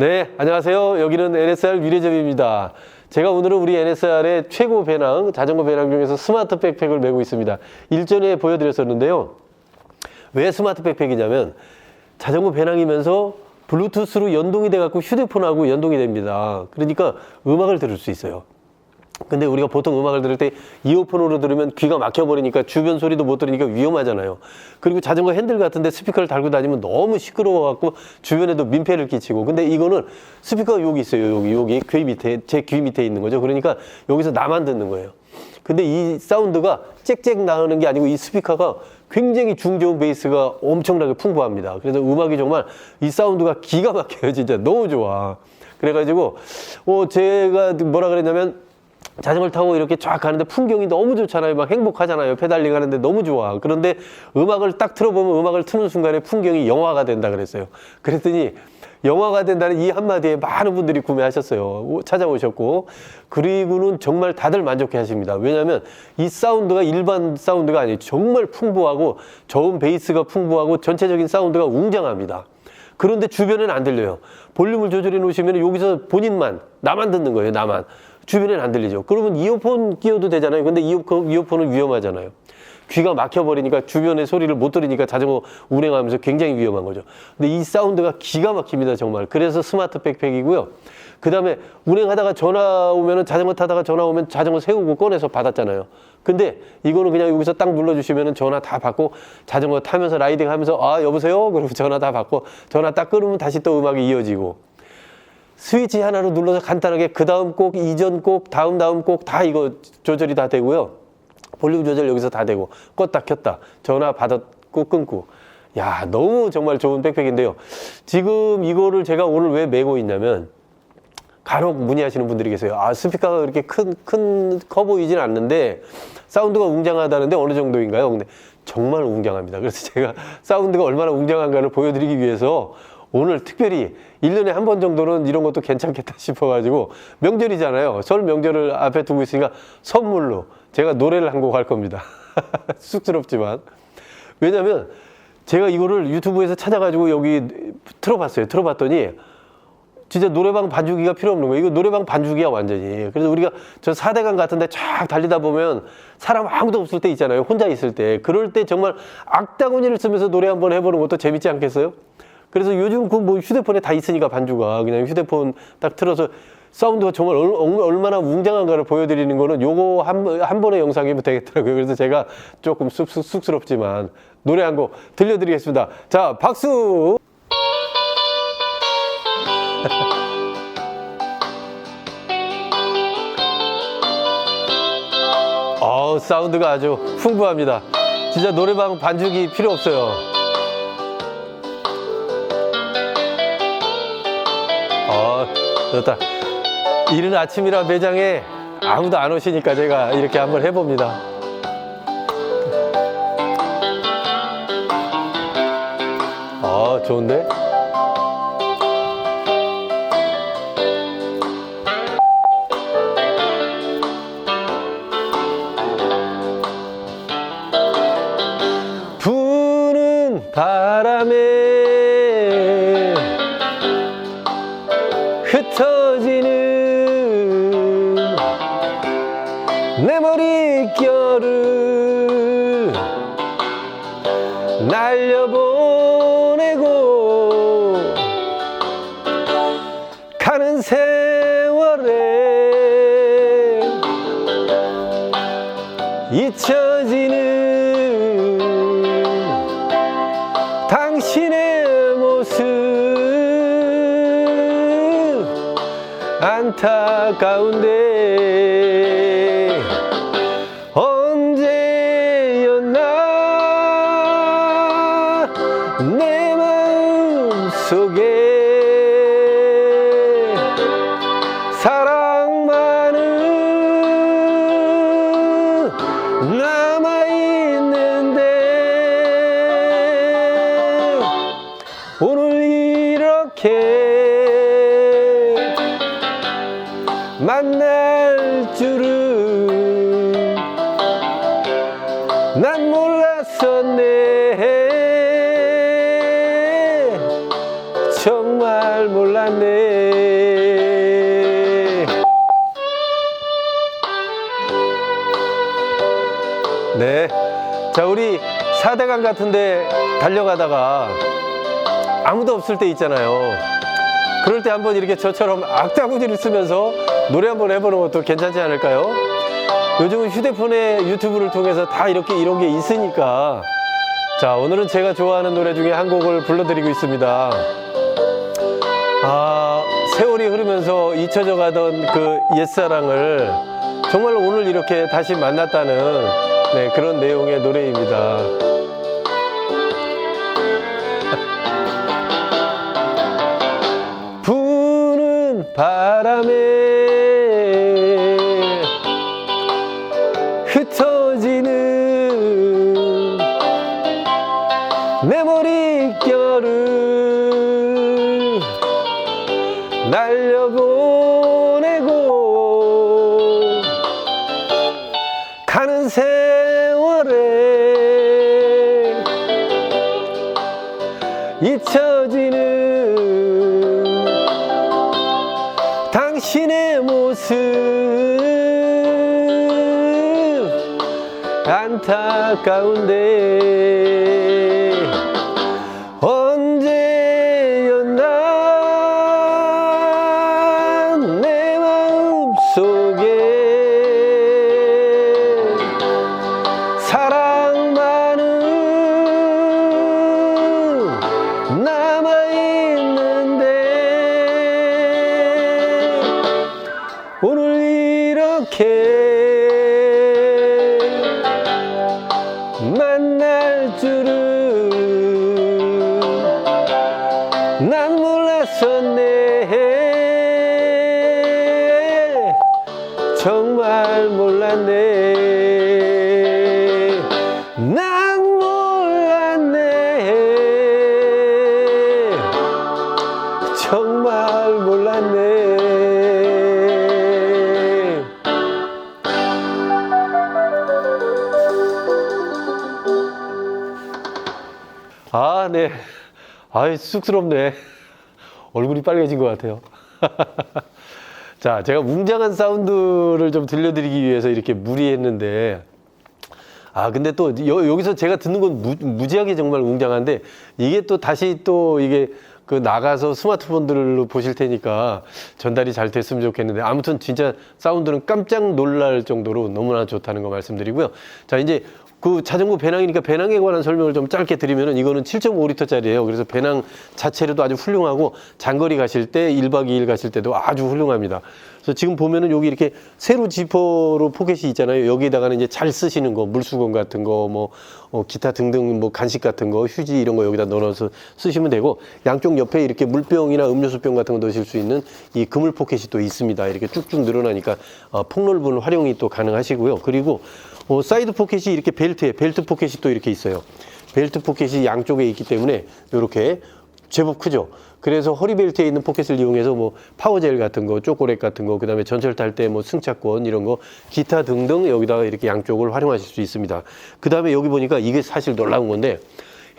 네, 안녕하세요. 여기는 NSR 미래점입니다. 제가 오늘은 우리 NSR의 최고 배낭, 자전거 배낭 중에서 스마트 백팩을 메고 있습니다. 일전에 보여드렸었는데요. 왜 스마트 백팩이냐면 자전거 배낭이면서 블루투스로 연동이 돼갖고 휴대폰하고 연동이 됩니다. 그러니까 음악을 들을 수 있어요. 근데 우리가 보통 음악을 들을 때 이어폰으로 들으면 귀가 막혀버리니까 주변 소리도 못 들으니까 위험하잖아요. 그리고 자전거 핸들 같은데 스피커를 달고 다니면 너무 시끄러워갖고 주변에도 민폐를 끼치고. 근데 이거는 스피커가 여기 있어요. 여기, 여기 귀 밑에, 제 귀 밑에 있는 거죠. 그러니까 여기서 나만 듣는 거예요. 근데 이 사운드가 짹짹 나오는 게 아니고 이 스피커가 굉장히 중저음 베이스가 엄청나게 풍부합니다. 그래서 음악이 정말 이 사운드가 기가 막혀요. 진짜 너무 좋아. 그래가지고, 어, 제가 뭐라 그랬냐면 자전거를 타고 이렇게 쫙 가는데 풍경이 너무 좋잖아요. 막 행복하잖아요. 페달링 하는데 너무 좋아. 그런데 음악을 딱 틀어보면 음악을 트는 순간에 풍경이 영화가 된다 그랬어요. 그랬더니 영화가 된다는 이 한마디에 많은 분들이 구매하셨어요. 찾아오셨고. 그리고는 정말 다들 만족해 하십니다. 왜냐하면 이 사운드가 일반 사운드가 아니에요. 정말 풍부하고 저음 베이스가 풍부하고 전체적인 사운드가 웅장합니다. 그런데 주변에는 안 들려요. 볼륨을 조절해 놓으시면 여기서 본인만, 나만 듣는 거예요, 나만. 주변에는 안 들리죠. 그러면 이어폰 끼워도 되잖아요. 근데 이어폰, 이어폰은 위험하잖아요. 귀가 막혀버리니까 주변의 소리를 못 들으니까 자전거 운행하면서 굉장히 위험한 거죠. 근데 이 사운드가 기가 막힙니다, 정말. 그래서 스마트 백팩이고요. 그 다음에 운행하다가 전화 오면은 자전거 타다가 전화 오면 자전거 세우고 꺼내서 받았잖아요. 근데 이거는 그냥 여기서 딱 눌러주시면은 전화 다 받고 자전거 타면서 라이딩 하면서 아, 여보세요? 그러고 전화 다 받고 전화 딱 끊으면 다시 또 음악이 이어지고 스위치 하나로 눌러서 간단하게 그 다음 곡, 이전 곡, 다음 다음 곡 다 이거 조절이 다 되고요. 볼륨 조절 여기서 다 되고 껐다 켰다 전화 받았고 끊고 야 너무 정말 좋은 백팩인데요. 지금 이거를 제가 오늘 왜 메고 있냐면 간혹 문의하시는 분들이 계세요. 아 스피커가 그렇게 큰 큰 커 보이지는 않는데 사운드가 웅장하다는데 어느 정도인가요? 근데 정말 웅장합니다. 그래서 제가 사운드가 얼마나 웅장한가를 보여드리기 위해서 오늘 특별히 1년에 한 번 정도는 이런 것도 괜찮겠다 싶어가지고 명절이잖아요. 설 명절을 앞에 두고 있으니까 선물로 제가 노래를 한 곡 할 겁니다. 쑥스럽지만. 왜냐면 제가 이거를 유튜브에서 찾아가지고 여기 틀어봤어요. 틀어봤더니 진짜 노래방 반주기가 필요 없는 거예요. 이거 노래방 반주기야, 완전히. 그래서 우리가 저 사대강 같은데 쫙 달리다 보면 사람 아무도 없을 때 있잖아요. 혼자 있을 때. 그럴 때 정말 악다구니를 쓰면서 노래 한번 해보는 것도 재밌지 않겠어요? 그래서 요즘 그 뭐 휴대폰에 다 있으니까 반주가 그냥 휴대폰 딱 틀어서 사운드가 정말 얼, 얼마나 웅장한가를 보여드리는 거는 요거 한, 한 번의 영상이면 되겠더라고요. 그래서 제가 조금 쑥, 쑥, 쑥스럽지만 노래 한 곡 들려드리겠습니다. 자, 박수! 어 사운드가 아주 풍부합니다. 진짜 노래방 반죽이 필요 없어요. 어, 좋다. 이른 아침이라 매장에 아무도 안 오시니까 제가 이렇게 한번 해봅니다. 어, 좋은데? 안타까운데 언제였나? 내 마음 속에 만날 줄은 난 몰랐었네 정말 몰랐 몰랐네. 네. 자, 우리 사대강 같은데 달려가다가 아무도 없을 때 있잖아요. 그럴 때 한번 이렇게 저처럼 악다구지를 쓰면서 노래 한번 해보는 것도 괜찮지 않을까요? 요즘은 휴대폰에 유튜브를 통해서 다 이렇게 이런 게 있으니까. 자 오늘은 제가 좋아하는 노래 중에 한 곡을 불러드리고 있습니다. 아 세월이 흐르면서 잊혀져 가던 그 옛사랑을 정말 오늘 이렇게 다시 만났다는 네, 그런 내용의 노래입니다. 부는 바람에 잊혀지는 당신의 모습 안타까운데 만날 줄은 네. 아이, 쑥스럽네. 얼굴이 빨개진 것 같아요. 자, 제가 웅장한 사운드를 좀 들려드리기 위해서 이렇게 무리했는데, 아, 근데 또 여, 기서 제가 듣는 건 무, 무지하게 정말 웅장한데, 이게 또 다시 또 이게 그 나가서 스마트폰들로 보실 테니까 전달이 잘 됐으면 좋겠는데, 아무튼 진짜 사운드는 깜짝 놀랄 정도로 너무나 좋다는 거 말씀드리고요. 자, 이제 그 자전거 배낭이니까 배낭에 관한 설명을 좀 짧게 드리면은 이거는 7.5리터짜리예요. 그래서 배낭 자체로도 아주 훌륭하고 장거리 가실 때 1박 2일 가실 때도 아주 훌륭합니다. 그래서 지금 보면은 여기 이렇게 세로 지퍼로 포켓이 있잖아요. 여기에다가는 이제 잘 쓰시는 거, 물수건 같은 거, 뭐 어, 기타 등등 뭐 간식 같은 거, 휴지 이런 거 여기다 넣어서 쓰시면 되고 양쪽 옆에 이렇게 물병이나 음료수병 같은 거 넣으실 수 있는 이 그물 포켓이 또 있습니다. 이렇게 쭉쭉 늘어나니까 어, 폭넓은 활용이 또 가능하시고요. 그리고 어, 사이드 포켓이 이렇게 벨트에 벨트 포켓이 또 이렇게 있어요. 벨트 포켓이 양쪽에 있기 때문에 이렇게 제법 크죠. 그래서 허리 벨트에 있는 포켓을 이용해서 뭐 파워젤 같은 거, 초콜릿 같은 거, 그다음에 전철 탈 때 뭐 승차권 이런 거, 기타 등등 여기다가 이렇게 양쪽을 활용하실 수 있습니다. 그다음에 여기 보니까 이게 사실 놀라운 건데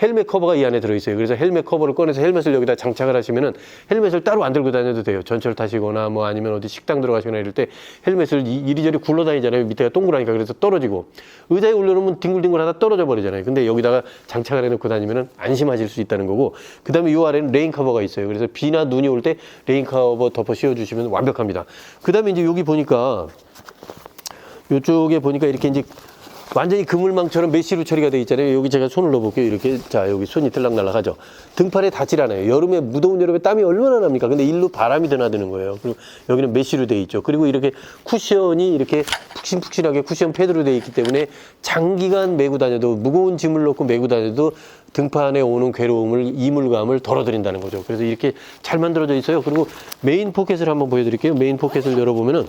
헬멧 커버가 이 안에 들어있어요. 그래서 헬멧 커버를 꺼내서 헬멧을 여기다 장착을 하시면은 헬멧을 따로 안 들고 다녀도 돼요. 전철 타시거나 뭐 아니면 어디 식당 들어가시거나 이럴 때 헬멧을 이- 이리저리 굴러다니잖아요. 밑에가 동그라니까 그래서 떨어지고 의자에 올려놓으면 뒹굴뒹굴 하다 떨어져 버리잖아요. 근데 여기다가 장착을 해놓고 다니면은 안심하실 수 있다는 거고 그 다음에 이 아래는 레인 커버가 있어요. 그래서 비나 눈이 올 때 레인 커버 덮어 씌워주시면 완벽합니다. 그 다음에 이제 여기 보니까 이쪽에 보니까 이렇게 이제 완전히 그물망처럼 메쉬로 처리가 되어 있잖아요. 여기 제가 손을 넣어볼게요. 이렇게. 자, 여기 손이 들락날락하죠. 등팔에 닿질 않아요. 여름에, 무더운 여름에 땀이 얼마나 납니까? 근데 일로 바람이 드나드는 거예요. 그리고 여기는 메쉬로 되어 있죠. 그리고 이렇게 쿠션이 이렇게 푹신푹신하게 쿠션 패드로 되어 있기 때문에 장기간 메고 다녀도 무거운 짐을 넣고 메고 다녀도 등판에 오는 괴로움을, 이물감을 덜어드린다는 거죠. 그래서 이렇게 잘 만들어져 있어요. 그리고 메인 포켓을 한번 보여드릴게요. 메인 포켓을 열어보면은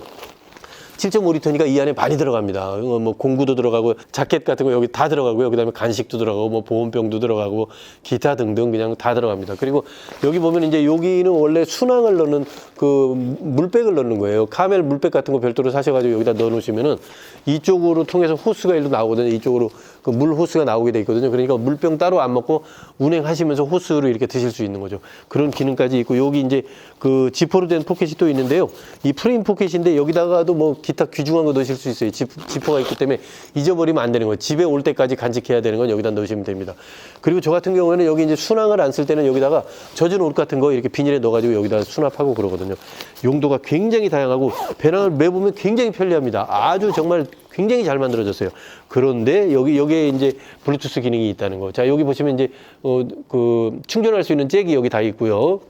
7.5리터니까 이 안에 많이 들어갑니다. 어, 뭐 공구도 들어가고 자켓 같은 거 여기 다 들어가고요. 그다음에 간식도 들어가고 뭐 보온병도 들어가고 기타 등등 그냥 다 들어갑니다. 그리고 여기 보면 이제 여기는 원래 순항을 넣는 그 물백을 넣는 거예요. 카멜 물백 같은 거 별도로 사셔가지고 여기다 넣어 놓으시면은 이쪽으로 통해서 호스가 일로 나오거든요. 이쪽으로 그 물 호스가 나오게 돼 있거든요. 그러니까 물병 따로 안 먹고 운행하시면서 호스로 이렇게 드실 수 있는 거죠. 그런 기능까지 있고 여기 이제 그 지퍼로 된 포켓이 또 있는데요. 이 프레임 포켓인데 여기다가도 뭐 기타 귀중한 거 넣으실 수 있어요. 지, 지퍼가 있기 때문에 잊어버리면 안 되는 거예요. 집에 올 때까지 간직해야 되는 건 여기다 넣으시면 됩니다. 그리고 저 같은 경우에는 여기 이제 순항을 안 쓸 때는 여기다가 젖은 옷 같은 거 이렇게 비닐에 넣어가지고 여기다 수납하고 그러거든요. 용도가 굉장히 다양하고 배낭을 매보면 굉장히 편리합니다. 아주 정말 굉장히 잘 만들어졌어요. 그런데 여기 여기에 이제 블루투스 기능이 있다는 거. 자 여기 보시면 이제 어 그 충전할 수 있는 잭이 여기 다 있고요.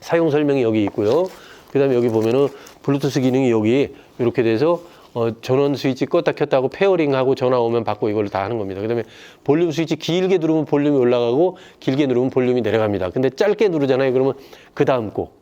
사용 설명이 여기 있고요. 그다음에 여기 보면은 블루투스 기능이 여기 이렇게 돼서 어, 전원 스위치 껐다 켰다 하고 페어링하고 전화 오면 받고 이걸 다 하는 겁니다. 그 다음에 볼륨 스위치 길게 누르면 볼륨이 올라가고 길게 누르면 볼륨이 내려갑니다. 근데 짧게 누르잖아요. 그러면 그 다음 곡.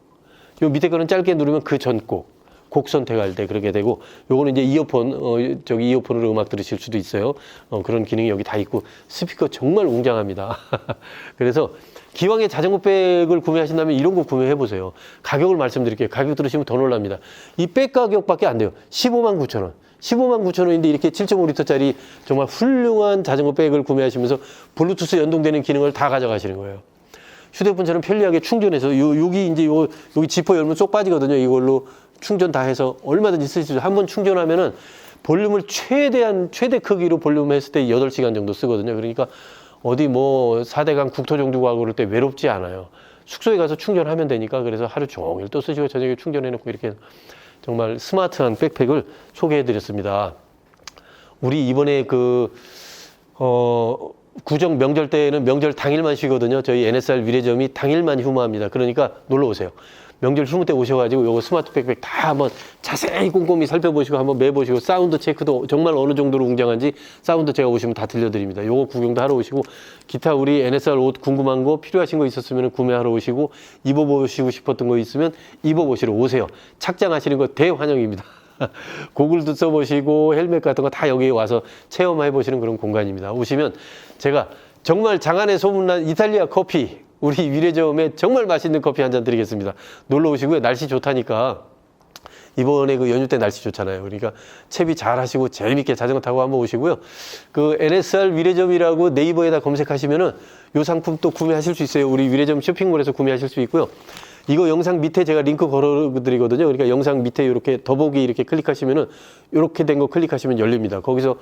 요 밑에 거는 짧게 누르면 그 전 곡. 곡 선택할 때 그렇게 되고 요거는 이제 이어폰 어 저기 이어폰으로 음악 들으실 수도 있어요. 어 그런 기능이 여기 다 있고 스피커 정말 웅장합니다. 그래서 기왕에 자전거 백을 구매하신다면 이런 거 구매해 보세요. 가격을 말씀드릴게요. 가격 들으시면 더 놀랍니다. 이 백 가격밖에 안 돼요. 15만 9천 원. 15만 9천 원인데 이렇게 7.5리터짜리 정말 훌륭한 자전거 백을 구매하시면서 블루투스 연동되는 기능을 다 가져가시는 거예요. 휴대폰처럼 편리하게 충전해서 요, 여기 이제 요, 여기 지퍼 열면 쏙 빠지거든요. 이걸로 충전 다 해서 얼마든지 쓸 수 있어요. 한 번 충전하면은 볼륨을 최대한 최대 크기로 볼륨 했을 때 8시간 정도 쓰거든요. 그러니까 어디 뭐 4대강 국토 정도 가고 그럴 때 외롭지 않아요. 숙소에 가서 충전하면 되니까 그래서 하루 종일 또 쓰시고 저녁에 충전해 놓고 이렇게 정말 스마트한 백팩을 소개해 드렸습니다. 우리 이번에 그, 어, 구정 명절 때는 명절 당일만 쉬거든요. 저희 NSR 위례점이 당일만 휴무합니다. 그러니까 놀러 오세요. 명절 휴무 때 오셔가지고 요거 스마트 백팩 다 한번 자세히 꼼꼼히 살펴보시고 한번 매보시고 사운드 체크도 정말 어느 정도로 웅장한지 사운드 제가 오시면 다 들려드립니다. 요거 구경도 하러 오시고 기타 우리 NSR 옷 궁금한 거 필요하신 거 있었으면 구매하러 오시고 입어보시고 싶었던 거 있으면 입어보시러 오세요. 착장하시는 거 대환영입니다. 고글도 써보시고 헬멧 같은 거 다 여기에 와서 체험해 보시는 그런 공간입니다. 오시면 제가 정말 장안에 소문난 이탈리아 커피 우리 위례점에 정말 맛있는 커피 한 잔 드리겠습니다. 놀러 오시고요. 날씨 좋다니까 이번에 그 연휴 때 날씨 좋잖아요. 그러니까 채비 잘 하시고 재밌게 자전거 타고 한번 오시고요. 그 NSR 위례점이라고 네이버에다 검색하시면은 요 상품 또 구매하실 수 있어요. 우리 위례점 쇼핑몰에서 구매하실 수 있고요. 이거 영상 밑에 제가 링크 걸어 드리거든요. 그러니까 영상 밑에 이렇게 더보기 이렇게 클릭하시면은 이렇게 된 거 클릭하시면 열립니다. 거기서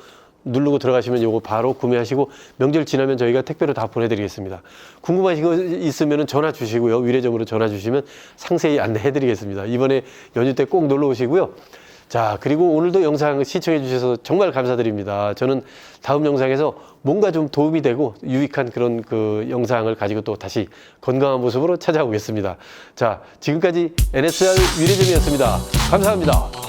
누르고 들어가시면 요거 바로 구매하시고 명절 지나면 저희가 택배로 다 보내드리겠습니다. 궁금하신 거 있으면 전화 주시고요. 위례점으로 전화 주시면 상세히 안내해 드리겠습니다. 이번에 연휴 때 꼭 놀러 오시고요. 자, 그리고 오늘도 영상 시청해 주셔서 정말 감사드립니다. 저는 다음 영상에서 뭔가 좀 도움이 되고 유익한 그런 그 영상을 가지고 또 다시 건강한 모습으로 찾아오겠습니다. 자, 지금까지 NSR 위례점이었습니다. 감사합니다.